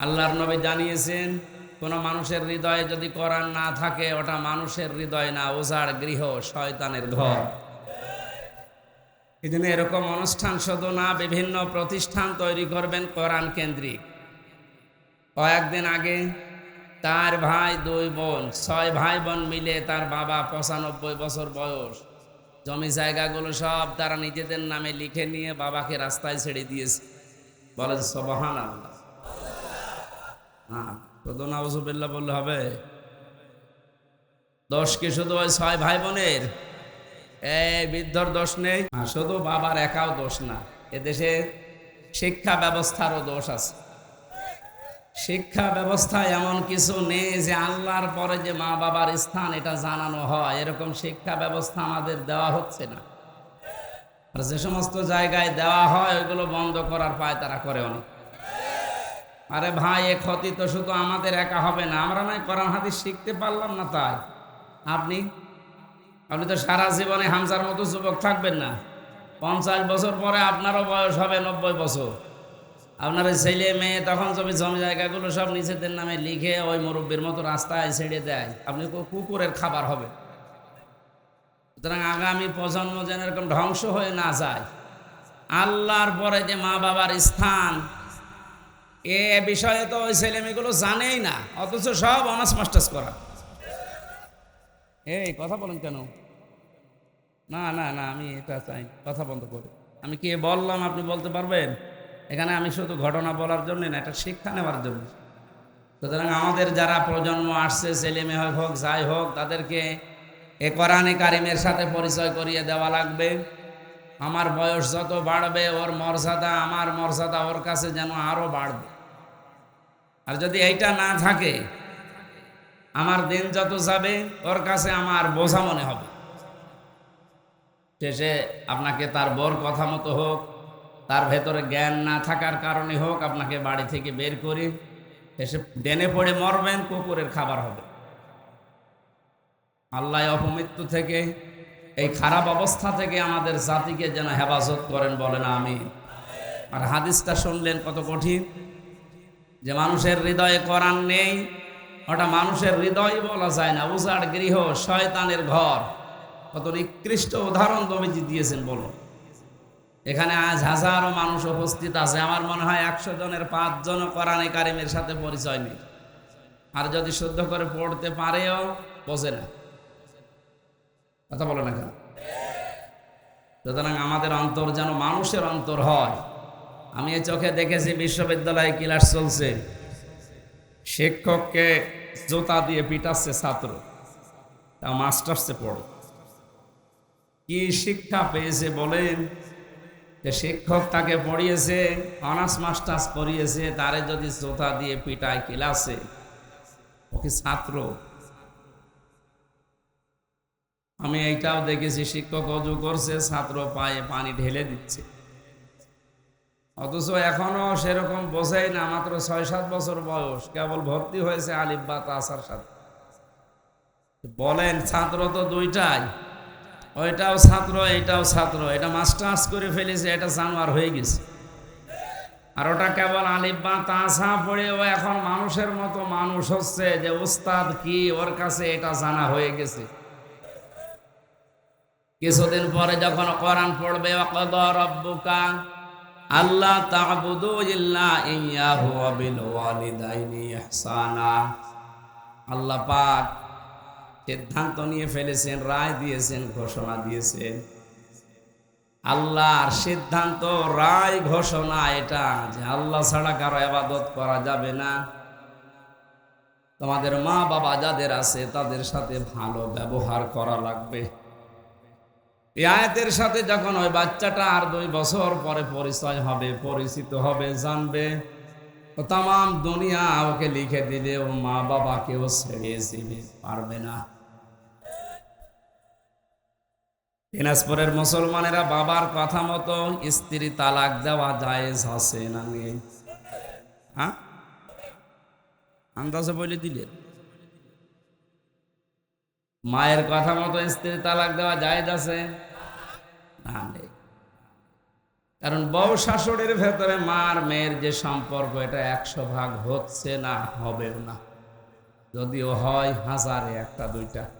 আল্লাহর নবী জানিয়েছেন, কোন মানুষের হৃদয়ে যদি কোরআন না থাকে, ওটা মানুষের হৃদয় না ওজার গৃহ শয়তানের ঘর। এই জন্য এরকম অনুষ্ঠান শুধু না, বিভিন্ন প্রতিষ্ঠান তৈরি করবেন কোরআন কেন্দ্রিক। কয়েকদিন আগে তার ভাই, দুই বোন, ছয় ভাই বোন মিলে তার বাবা পঁচানব্বই বছর বয়স, জমি জায়গাগুলো সব তারা নিজেদের নামে লিখে নিয়ে বাবাকে রাস্তায় ছেড়ে দিয়েছে। বলেন সবহান আল্লাহ হ্যাঁ নাউজুবিল্লাহ বললে হবে কি শুধু ওই ছয় ভাই বোনের এই বৃদ্ধর দোষ নেই শুধু বাবার একাও দোষ না এদেশে শিক্ষা ব্যবস্থারও দোষ আছে। শিক্ষা ব্যবস্থায় এমন কিছু নেই যে আল্লাহর পরে যে মা বাবার স্থান এটা জানানো হয় এরকম শিক্ষা ব্যবস্থা আমাদের দেওয়া হচ্ছে না। আর যে সমস্ত জায়গায় দেওয়া হয় ওইগুলো বন্ধ করার পায় তারা করে অনেক। আরে ভাই, এ ক্ষতি তো শুধু আমাদের একা হবে না, আমরা নয়, কোরআন হাদিস শিখতে পারলাম না তাই। আপনি? আপনি তো সারা জীবনে হামসার মতো যুবক থাকবেন না। পঞ্চাশ বছর পরে আপনারও বয়স হবে নব্বই বছর। আপনার ছেলে মেয়ে তখন জমি জমি জায়গাগুলো সব নিজেদের নামে লিখে ওই মুরব্বীর মতো রাস্তায় ছেড়ে দেয়। আপনি কুকুরের খাবার হবে। সুতরাং আগামী প্রজন্ম যেন এরকম ধ্বংস হয়ে না যায়। আল্লাহর পরে যে মা বাবার স্থান এ বিষয়ে তো ওই ছেলে মেয়েগুলো জানেই না, অথচ সব অনার্স মাস্টার্স করা। এই, কথা বলেন কেন? না না না, আমি এটা চাই, কথা বন্ধ করে। আমি কে বললাম আপনি বলতে পারবেন? এখানে আমি শুধু ঘটনা বলার জন্য না, এটা শিক্ষা নেওয়ার জন্য। সুতরাং আমাদের যারা প্রজন্ম আসছে ছেলে মেয়ে হোক, যাই হোক, তাদেরকে এ কোরআনে কারিমের সাথে পরিচয় করিয়ে দেওয়া লাগবে। আমার বয়স যত বাড়বে, ওর মর্যাদা, আমার মর্যাদা ওর কাছে যেন আরও বাড়বে। আর যদি এইটা না থাকে, আমার দিন যত যাবে, ওর কাছে আমার বোঝা মনে হবে। শেষে আপনাকে তার বর কথা মতো হোক, তার ভেতরে জ্ঞান না থাকার কারণে হোক, আপনাকে বাড়ি থেকে বের করে এসে ডেনে পড়ে মরবেন, কুকুরের খাবার হবে। আল্লাহ অপমৃত্যু থেকে, এই খারাপ অবস্থা থেকে আমাদের জাতিকে যেন হেফাজত করেন বলেন আমি আর হাদিসটা শুনলেন কত কঠিন। যে মানুষের হৃদয়ে কোরআন নেই, ওটা মানুষের হৃদয় বলা যায় না। উজাড় গৃহ শয়তানের ঘর। কত নিকৃষ্ট উদাহরণ নবীজি দিয়েছেন বলো এখানে আজ হাজারো মানুষ উপস্থিত আছে। আমার মনে হয় একশো জনের পাঁচজন কোরআনে কারিমের সাথে পরিচয় নেই। আর যদি শুদ্ধ করে পড়তে পারেও, বোঝে না। কথা বলো না কেন? সুতরাং আমাদের অন্তর যেন মানুষের অন্তর হয়। আমি এই চোখে দেখেছি বিশ্ববিদ্যালয়ে ক্লাস চলছে। শিক্ষককে জুতা দিয়ে পিটাচ্ছে ছাত্র। তা মাস্টার্সে পড়ে। কি শিক্ষা পেয়েছে বলেন? যে শিক্ষক তাকে পড়িয়েছে, অনার্স, মাস্টার্স পড়িয়েছে, তারে যদি জোতা দিয়ে পিটায় ক্লাসে ওকে ছাত্র? আমি এইটাও দেখেছি, শিক্ষক অজু করছে, ছাত্র পায়ে পানি ঢেলে দিচ্ছে। অথচ এখনও সেরকম বোঝাই না, মাত্র ছয় সাত বছর বয়স। কেবল ভর্তি হয়েছে আলিব্বা তাসার সাথে। বলেন, ছাত্র তো দুইটাই। ওইটাও ছাত্র, এইটাও ছাত্র। এটা মাস্টার্স করে ফেলেছে, এটা জানোয়ার হয়ে গেছে। আর ওটা কেবল আলিব্বা তাসা পড়ে ও এখন মানুষের মতো মানুষ হচ্ছে যে, উস্তাদ কি ওর কাছে এটা জানা হয়ে গেছে? কিছুদিন পরে যখন কোরআন পড়বে অকদ রব্বুকা আল্লাহ তা'বুদু আল্লাহ পাক সিদ্ধান্ত নিয়ে ফেলেছেন, রায় দিয়েছেন, ঘোষণা দিয়েছেন। আল্লাহর সিদ্ধান্ত, রায়, ঘোষণা এটা যে আল্লাহ ছাড়া কারও আবাদত করা যাবে না। তোমাদের মা বাবা যাদের আছে তাদের সাথে ভালো ব্যবহার করা লাগবে। এই আয়াতের সাথে যখন ওই বাচ্চাটা আর দুই বছর পরে পরিচয় হবে, পরিচিত হবে, জানবে তাম দুনিয়া ওকে লিখে দিলে ও মা বাবাকেও ছেড়ে দিবে, পারবে না। দিনাজপুরের মুসলমানেরা বাবার কথা মতো স্ত্রী তালাক দেওয়া জায়েজ আছে না হ্যাঁ? আন্দাজে বলে দিলেন মায়ের কথা মতো স্ত্রী তালাক দেওয়া জায়েজ আছে? না নেই কারণ বউ শাশুড়ির ভেতরে মার মেয়ের যে সম্পর্ক, এটা একশো ভাগ হচ্ছে না, হবেও না। যদিও হয় হাজারে একটা, দুইটা।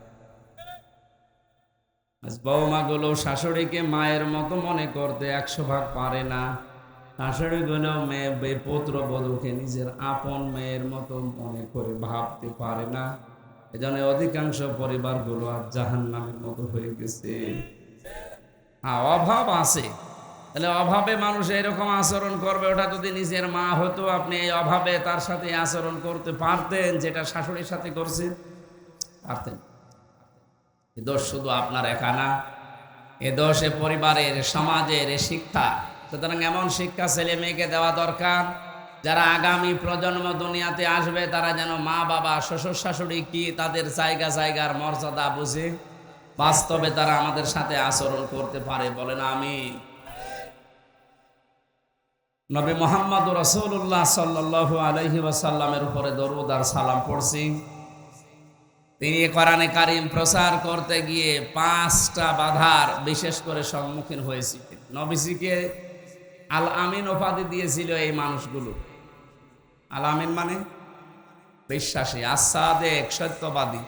আজ বৌমাগুলো শাশুড়িকে মায়ের মতো মনে করতে একশো ভাগ পারে না। শাশুড়িগুলো মেয়ে, বে- পুত্র বধূকে নিজের আপন মেয়ের মতো মনে করে ভাবতে পারে না। এজন্য অধিকাংশ পরিবারগুলো আর জাহান্নামের মতো হয়ে গেছে। হ্যাঁ অভাব আছে। তাহলে অভাবে মানুষ এরকম আচরণ করবে, ওটা যদি নিজের মা হতো, আপনি এই অভাবে তার সাথে আচরণ করতে পারতেন, যেটা শাশুড়ির সাথে করছেন, পারতেন। এ দোষ শুধু আপনার একা না, এ দোষ এ পরিবারের, সমাজের শিক্ষা। সুতরাং এমন শিক্ষা ছেলে মেয়েকে দেওয়া দরকার, যারা আগামী প্রজন্ম দুনিয়াতে আসবে, তারা যেন মা বাবা শ্বশুর শাশুড়ি কি তাদের জায়গা জায়গার মর্যাদা বুঝে বাস্তবে তারা আমাদের সাথে আচরণ করতে পারে, বলেন আমি নবী মোহাম্মদ রসুল্লাহ সাল্লাহ আলহি ওয়াসাল্লামের উপরে দরুদ আর সালাম পড়ছি। তিনি কোরআনে কারিম প্রচার করতে গিয়ে পাঁচটা বাধার বিশেষ করে সম্মুখীন হয়েছিলেন। নবীজিকে আল আমিন উপাধি দিয়েছিল এই মানুষগুলো। আল আমিন মানে বিশ্বাসী, আসাদেক, সত্যবাদী।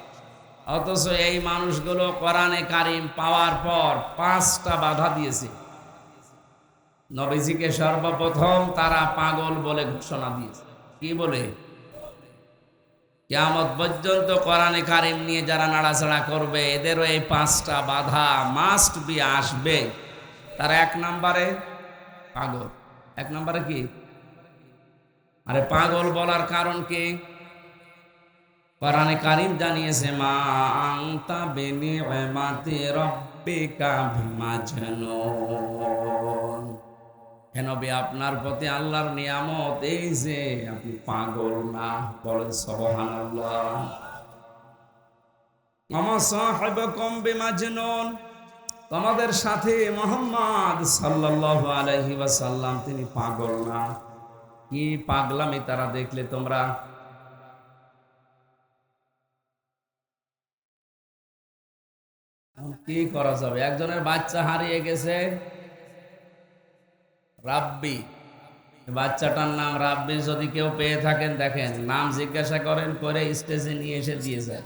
অথচ এই মানুষগুলো কোরআনে কারিম পাওয়ার পর পাঁচটা বাধা দিয়েছে। নবীজিকে সর্বপ্রথম তারা পাগল বলে ঘোষণা দিয়েছে। কি বলে? কেয়ামত পর্যন্ত কোরআনে কারিম নিয়ে যারা নাড়াচাড়া করবে, এদেরও এই পাঁচটা বাধা মাস্ট বি আসবে। তার এক নম্বরে পাগল। এক নম্বরে কি? আরে পাগল বলার কারণ কি? কোরআনে কারিম জানিয়েছে, মা আংতা বেনি মাতে রব্বিকা বিমাজনুন। হেন বে আপনার প্রতি আল্লাহর নিয়ামত এই যে, আপনি পাগল না, বলেন সবহানাল্লাহ। আমার সাহেবকম বিমাজনুন। তোমাদের সাথে মোহাম্মদ সাল্লাল্লাহু আলাইহি ওয়াসাল্লাম, তিনি পাগল না। কি পাগলামি তারা দেখলে তোমরা? কি করা যাবে? একজনের বাচ্চা হারিয়ে গেছে। রাব্বি। বাচ্চাটার নাম রাব্বি যদি কেউ পেয়ে থাকেন, দেখেন, নাম জিজ্ঞাসা করেন, করে স্টেজে নিয়ে এসে দিয়েছেন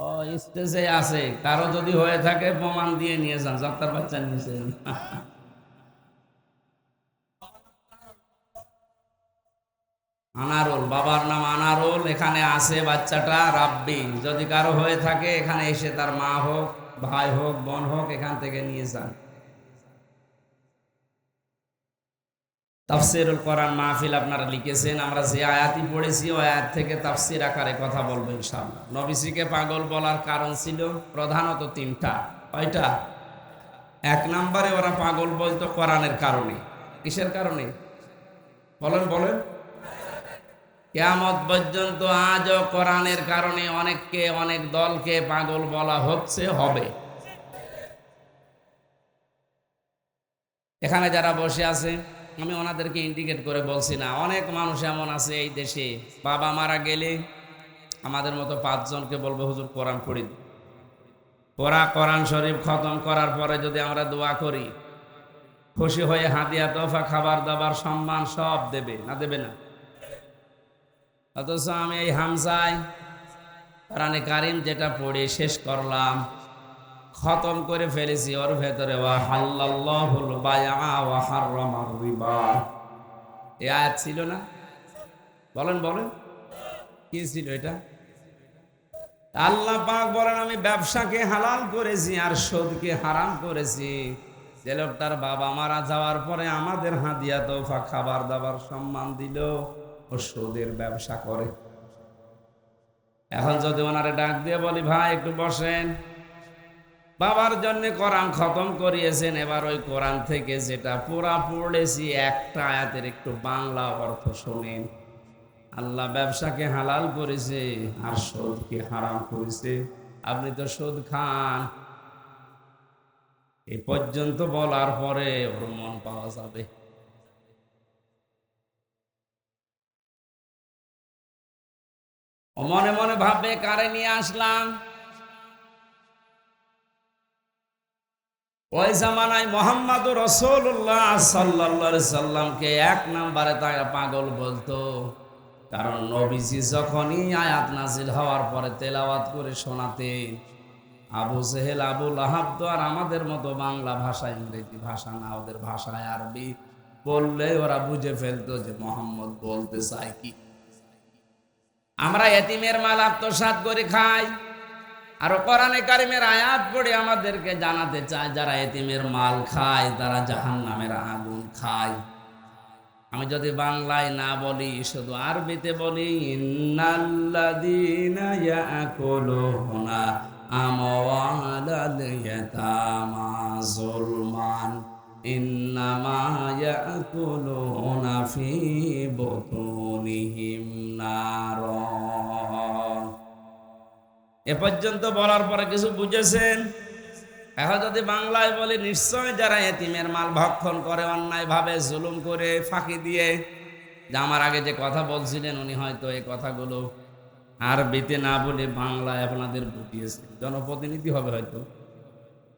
ও, স্টেজে আছে। কারও যদি হয়ে থাকে, প্রমাণ দিয়ে নিয়ে যান, যাত্রার বাচ্চা নিয়েছেন আনারুল, বাবার নাম আনারুল, এখানে আছে বাচ্চাটা রাব্বি। যদি কারও হয়ে থাকে, এখানে এসে তার মা হোক, ভাই হোক, বোন হোক, এখান থেকে নিয়ে যান। তাফসিরুল কোরআন মাহফিল আপনারা লিখেছেন, আমরা যে আয়াতই পড়েছি, ওই আয়াত থেকে তাফসির আকারে কথা বলব ইনশাআল্লাহ। নবীজিকে পাগল বলার কারণ ছিল প্রধানত তিনটা। কয়টা? এক নম্বরে ওরা পাগল বলতো কোরআনের কারণে। কিসের কারণে? বলেন বলেন। কেয়ামত পর্যন্ত আজও কোরআনের কারণে অনেককে, অনেক দলকে পাগল বলা হচ্ছে, হবে। এখানে যারা বসে আছে, আমি ওনাদেরকে ইন্ডিকেট করে বলছি না। অনেক মানুষ এমন আছে এই দেশে। বাবা মারা গেলে আমাদের মতো পাঁচজনকে বলবে, হুজুর, কোরআন পড়ি। পড়া কোরআন শরীফ খতম করার পরে যদি আমরা দোয়া করি, খুশি হয়ে হাতিয়া, তোফা, খাবার দাবার, সম্মান সব দেবে, না দেবে না? অথচ আমি এই হামসায় কোরআনে কারিম যেটা পড়ে শেষ করলাম, খতম করে ফেলেছি। ওর ভেতরে আয়াত ছিল না? বলেন বলেন। কি ছিল এটা? আল্লাহ পাক বলেন, আমি ব্যবসাকে হালাল করেছি আর সুদকে হারাম করেছি। যে লোকটার বাবা মারা যাওয়ার পরে আমাদের হাদিয়া তোফা খাবার দাবার সম্মান দিল। ও সুদের ব্যবসা করে। এখন যদি ওনারে ডাক দিয়ে বলি, ভাই, একটু বসেন। বাবার জন্য কোরআন খতম করিয়েছেন। এবার ওই কোরআন থেকে যেটা পুরা পড়েছি, একটা আয়াতের একটু বাংলা অর্থ শোনেন। আল্লাহ ব্যবসাকে হালাল করেছে আর সুদকে হারাম করেছে। আপনি তো সুদ খান। এ পর্যন্ত বলার পরে ওর মন পাওয়া যাবে। মনে মনে ভাববে কারে নিয়ে আসলাম? ওই জামানায় মোহাম্মদ রসুল্লাহ সাল্লা সাল্লামকে এক নাম্বারে তারা পাগল বলতো। কারণ নবীজি যখনই আয়াত নাজিল হওয়ার পরে তেলাওয়াত করে শোনাতেন, আবু সেহেল আবুল আহাব তো আর আমাদের মতো বাংলা ভাষা, ইংরেজি ভাষা না, ওদের ভাষায় আরবি বললে ওরা বুঝে ফেলতো যে মোহাম্মদ বলতে চায় কি। আমরা এতিমের মাল আত্মসাত করে খাই। আর কোরআনে কারিমের আয়াত পড়ে আমাদেরকে জানাতে চায়, যারা এতিমের মাল খায়, তারা জাহান নামের আগুন খায়। আমি যদি বাংলায় না বলি, শুধু আরবিতে বলি, ইন্নাল্লাযীনা ইয়াকুলুনা ইন্নামা ইয়াকুলুনা ফি বুতুনিহিম নারন এ পর্যন্ত বলার পরে কিছু বুঝেছেন? এখন যদি বাংলায় বলি, নিশ্চয় যারা এতিমের মাল ভক্ষণ করে, অন্যায়ভাবে জুলুম করে, ফাঁকি দিয়ে, যে আমার আগে যে কথা বলছিলেন, উনি হয়তো এই কথাগুলো আরবিতে না বলে বাংলায় আপনাদের বুঝিয়েছে জনপ্রতিনিধি হবে হয়তো।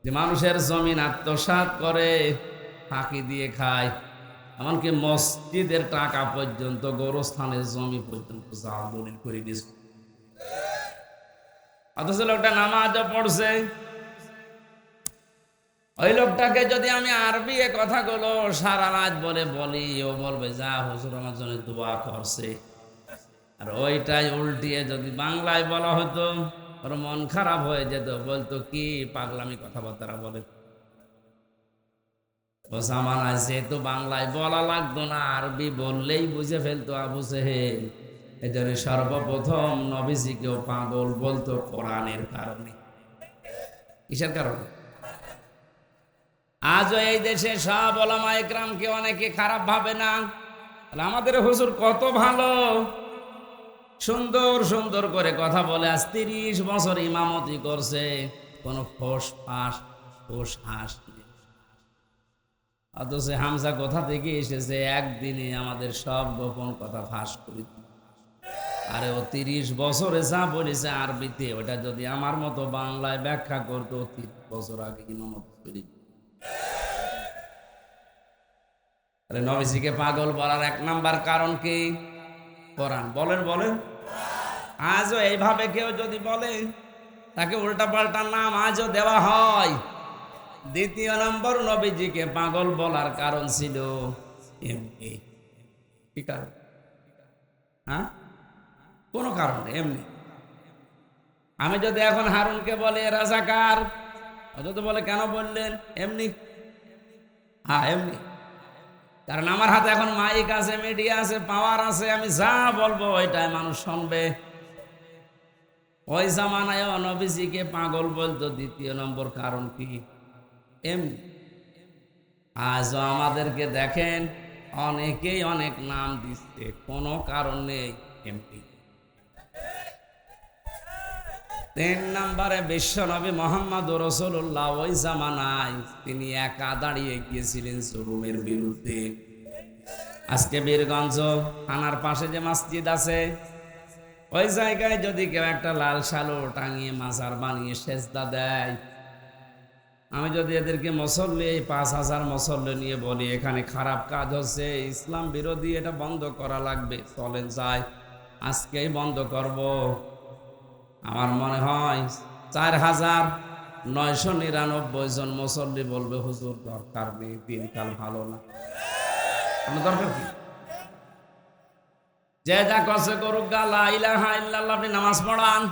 যে মানুষের জমিন আত্মসাৎ করে ফাঁকি দিয়ে খায়। এমনকি মসজিদের টাকা পর্যন্ত গোরস্থানের জমি পর্যন্ত জাল দলিল করে দিয়েছে। অথচ লোকটা নামাজও পড়ছে। ওই লোকটাকে যদি আমি আরবি এ কথাগুলো সারা রাত বলে বলি, ও বলবে, যা হুজুর আমার জন্য দোয়া করছে। আর ওইটাই উল্টিয়ে যদি বাংলায় বলা হতো, ওর মন খারাপ হয়ে যেত। বলতো, কি পাগলামি কথাবার্তা বলে? ও জামানায় যেহেতু বাংলায় বলা লাগতো না, আরবি বললেই বুঝে ফেলতো আবু সেহেল এই জন্য সর্বপ্রথম নবীজিকেও পাগল বলতো কোরআনের কারণে। কিসের কারণে? আজও এই দেশে সব ওলামা একরামকে অনেকে খারাপ ভাবে না। আমাদের হুজুর কত ভালো। সুন্দর সুন্দর করে কথা বলে আজ তিরিশ বছর ইমামতি করছে। কোনো ফোস ফাঁস, ফোস হাস। অথচ হামসা কোথা থেকে এসেছে? একদিনে আমাদের সব গোপন কথা ফাঁস করি আরে ও তিরিশ বছরে যা বলেছে আরবিতে, ওটা যদি আমার মতো বাংলায় ব্যাখ্যা করতো তিরিশ বছর আগে ইমামত আরে নবীজিকে পাগল বলার এক নাম্বার কারণ কি? কোরআন। বলেন বলেন। আজও এইভাবে কেউ যদি বলে, তাকে উল্টা পাল্টা নাম আজও দেওয়া হয়। দ্বিতীয় নম্বর নবীজিকে পাগল বলার কারণ ছিল এমনি। কি কারণ? হ্যাঁ? কোনো কারণ এমনি। আমি যদি এখন হারুনকে বলে, রাজাকার যদি বলে, কেন বললেন? এমনি। হ্যাঁ এমনি। কারণ আমার হাতে এখন মাইক আছে, মিডিয়া আছে, পাওয়ার আছে, আমি যা বলব ওইটাই মানুষ শুনবে। ওই জামানায় নবীজিকে পাগল বলতো দ্বিতীয় নম্বর কারণ কি? এমনি আজও আমাদেরকে দেখেন, অনেকেই অনেক নাম দিচ্ছে, কোনো কারণ নেই, এমপি। তিন নম্বরে বিশ্বনবী মোহাম্মদ রসুল্লাহ ওই জামানায় তিনি একা দাঁড়িয়ে গিয়েছিলেন শোরুমের বিরুদ্ধে। আজকে বীরগঞ্জ, থানার পাশে যে মসজিদ আছে, ওই জায়গায় যদি কেউ একটা লাল শালো টাঙিয়ে মাজার বানিয়ে সেজদা দেয় আমি যদি এদেরকে মুসল্লি এই পাঁচ হাজার মুসল্লি নিয়ে বলি, এখানে খারাপ কাজ হচ্ছে, ইসলাম বিরোধী এটা বন্ধ করা লাগবে। চলেন যাই, আজকেই বন্ধ করব। আমার মনে হয় চার হাজার নয়শো নিরানব্বই জন মুসল্লি বলবে, হুজুর, দরকার নেই, দিনকাল ভালো না। দরকার কি? যে যা কসে করুক গা, লা ইলাহা ইল্লাল্লাহ, আপনি নামাজ পড়ান।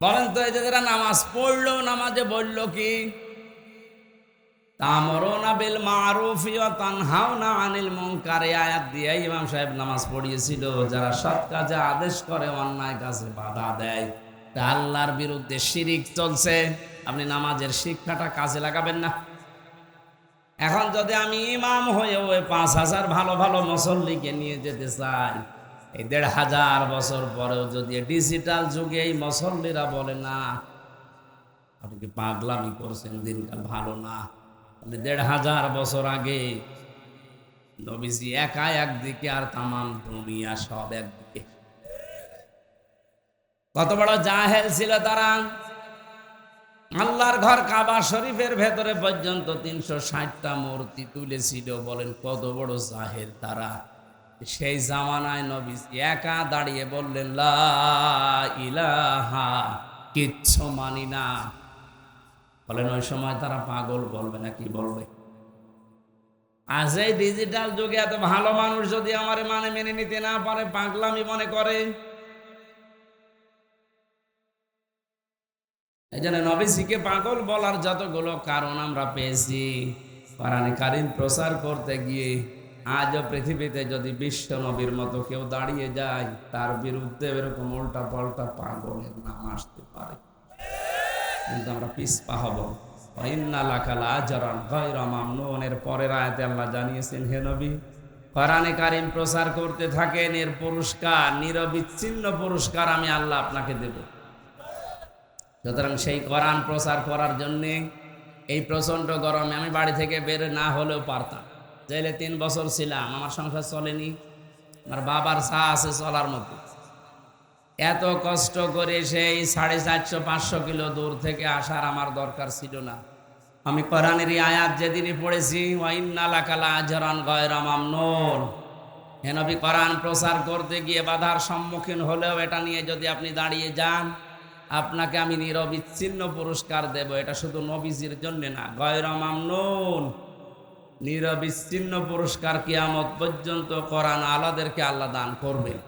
বলেন তো যারা নামাজ পড়ল, নামাজে বলল কি? যারা সৎ কাজে আদেশ করে, অন্যায় কাজে বাধা দেয়, তা আল্লাহর বিরুদ্ধে শিরিক চলছে। আপনি নামাজের শিক্ষাটা কাজে লাগাবেন না। এখন যদি আমি ইমাম হয়ে ওই পাঁচ হাজার ভালো ভালো মুসল্লিকে নিয়ে যেতে চাই এই দেড় হাজার বছর পরেও যদি ডিজিটাল যুগে এই মুসল্লিরা বলে, না, আপনি কি পাগলামি করছেন? দিনকাল ভালো না। আপনি দেড় হাজার বছর আগে নবীজি একা একদিকে আর তামাম দুনিয়া সব একদিকে। কত বড় জাহেল ছিল তারা। আল্লাহর ঘর কাবা শরীফের ভেতরে পর্যন্ত তিনশো ষাটটা মূর্তি তুলেছিল বলেন, কত বড় জাহের তারা। সেই জামানায় নবী একা দাঁড়িয়ে বললেন ইলাহা, কিচ্ছু মানি না। বলেন, ওই সময় তারা পাগল বলবে না, কি বলবে? আজ এই ডিজিটাল যুগে এত ভালো মানুষ যদি আমার মানে মেনে নিতে না পারে, পাগলামি মনে করে। এই জন্য নবীজিকে পাগল বলার যতগুলো কারণ আমরা পেয়েছি কারিম প্রচার করতে গিয়ে আজও পৃথিবীতে যদি বিশ্ব নবীর মতো কেউ দাঁড়িয়ে যায়, তার বিরুদ্ধে এরকম উল্টা পাল্টা পাগলের নাম আসতে পারে। কিন্তু আমরা পিসপা হব। কারিম প্রচার করতে থাকেন, এর পুরস্কার, নিরবিচ্ছিন্ন পুরস্কার আমি আল্লাহ আপনাকে সেই কোরআন প্রচার করার জন্যে এই প্রচণ্ড গরমে আমি বাড়ি থেকে বের না হলেও পারতাম। চাইলে তিন বছর ছিলাম, আমার সংসার চলেনি, আমার বাবার চা আছে চলার মতো। এত কষ্ট করে সেই সাড়ে চারশো, পাঁচশো কিলো দূর থেকে আসার আমার দরকার ছিল না। আমি কোরআনের আয়াত যেদিনই পড়েছি ওয়াইন্নালাকালা আজরান গয়রামামনুন হেনবি কোরআন প্রচার করতে গিয়ে বাধার সম্মুখীন হলেও এটা নিয়ে যদি আপনি দাঁড়িয়ে যান, আপনাকে আমি নিরবিচ্ছিন্ন পুরস্কার দেব। এটা শুধু নবীজির জন্য না গয়রামামনুন নিরবিচ্ছিন্ন পুরস্কার কিয়ামত পর্যন্ত কোরআন আলাদেরকে আল্লাহ দান করবেন।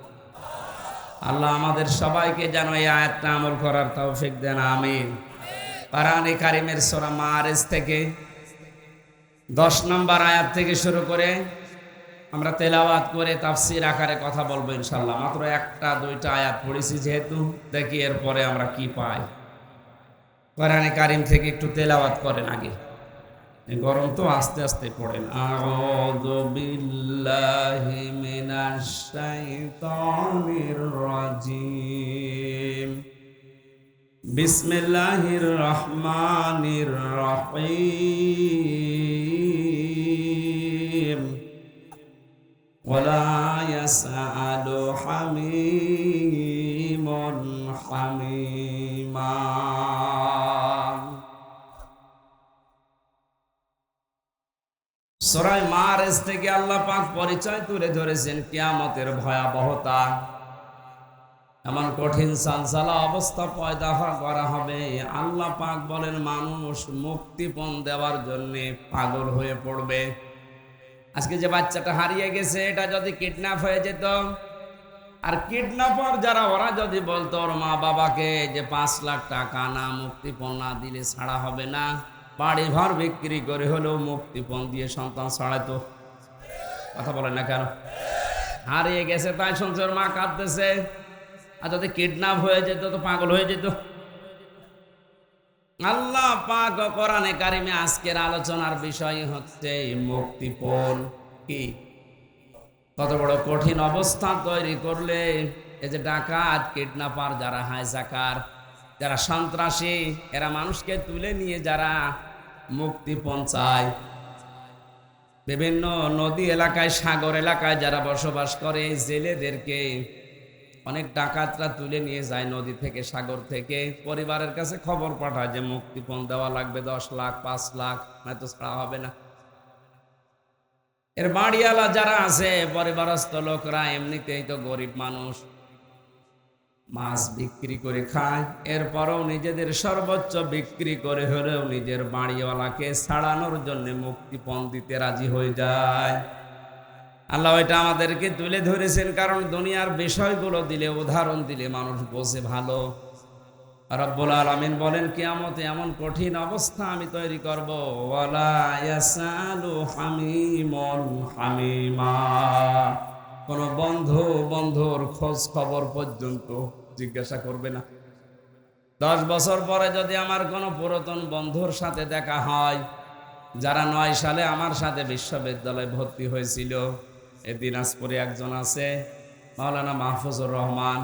আল্লাহ আমাদের সবাইকে যেন এই আয়াতটা আমল করার তৌফিক দেন, আমিন। কোরআনে কারিমের সোরা মারেজ থেকে দশ নম্বর আয়াত থেকে শুরু করে আমরা তেলাওয়াত করে তাফসির আকারে কথা বলব ইনশাল্লাহ মাত্র একটা, দুইটা আয়াত পড়েছি যেহেতু, দেখি এরপরে আমরা কি পাই। কোরআনে কারিম থেকে একটু তেলাওয়াত করেন আগে। গরম তো আস্তে আস্তে পড়েন বিসমিল্লাহির রহমানির রহিম। ওয়ালা সরাই মারেজ থেকে আল্লাহ পাক পরিচয় তুলে ধরেছেন কিয়ামতের ভয়াবহতা। এমন কঠিন সালসালা অবস্থা পয়দা করা হবে। আল্লাহ পাক বলেন, মানুষ মুক্তিপণ দেওয়ার জন্যে পাগল হয়ে পড়বে। আজকে যে বাচ্চাটা হারিয়ে গেছে, এটা যদি কিডন্যাপ হয়ে যেত, আর কিডন্যাপার যারা, ওরা যদি বলতো, ওর মা বাবাকে যে পাঁচ লাখ টাকা না মুক্তিপণ না দিলে ছাড়া হবে না। বাড়ি ঘর বিক্রি করে হলেও মুক্তিপণ দিয়ে সন্তান ছাড়াইতো কথা বলেন না কেন? হারিয়ে গেছে, তাই শুনছে মা কাঁদতেছে। আর যদি কিডন্যাপ হয়ে যেত, তো পাগল হয়ে যেত। আল্লাহ পাক কোরআনে কারিমে আজকের আলোচনার বিষয় হচ্ছে মুক্তিপণ কি? কত বড় কঠিন অবস্থা তৈরি করলে এই যে ডাকাত কিডন্যাপার যারা হাইজাকার যারা সন্ত্রাসী, এরা মানুষকে তুলে নিয়ে যারা মুক্তিপণ চায় বিভিন্ন নদী এলাকায়, সাগর এলাকায় যারা বসবাস করে, জেলেদেরকে অনেক ডাকাতরা তুলে নিয়ে যায় নদী থেকে, সাগর থেকে। পরিবারের কাছে খবর পাঠায় যে মুক্তিপণ দেওয়া লাগবে, দশ লাখ, পাঁচ লাখ, নয়তো ছাড়া হবে না। এর বাড়িওয়ালা যারা আছে, পরিবারস্থ লোকরা এমনিতেই তো গরিব মানুষ। মাছ বিক্রি করে খায়। এরপরও নিজেদের সর্বোচ্চ বিক্রি করে হলেও নিজের বাড়িওয়ালাকে ছাড়ানোর জন্য মুক্তিপণ দিতে রাজি হয়ে যায়। আল্লাহ এটা আমাদেরকে তুলে ধরেছেন কারণ দুনিয়ার বিষয়গুলো দিলে, উদাহরণ দিলে মানুষ বোঝে ভালো। রব্বুল আলামিন বলেন, কিয়ামতে এমন কঠিন অবস্থা আমি তৈরি করব। হামিমা। কোন বন্ধু বন্ধুর খোঁজ খবর পর্যন্ত জিজ্ঞাসা করবে না। দশ বছর পরে যদি আমার কোনো পুরাতন বন্ধুর সাথে দেখা হয়, যারা নয় সালে আমার সাথে বিশ্ববিদ্যালয়ে ভর্তি হয়েছিল, এ দিনাজপুরে একজন আছে, মাওলানা মাহফুজুর রহমান।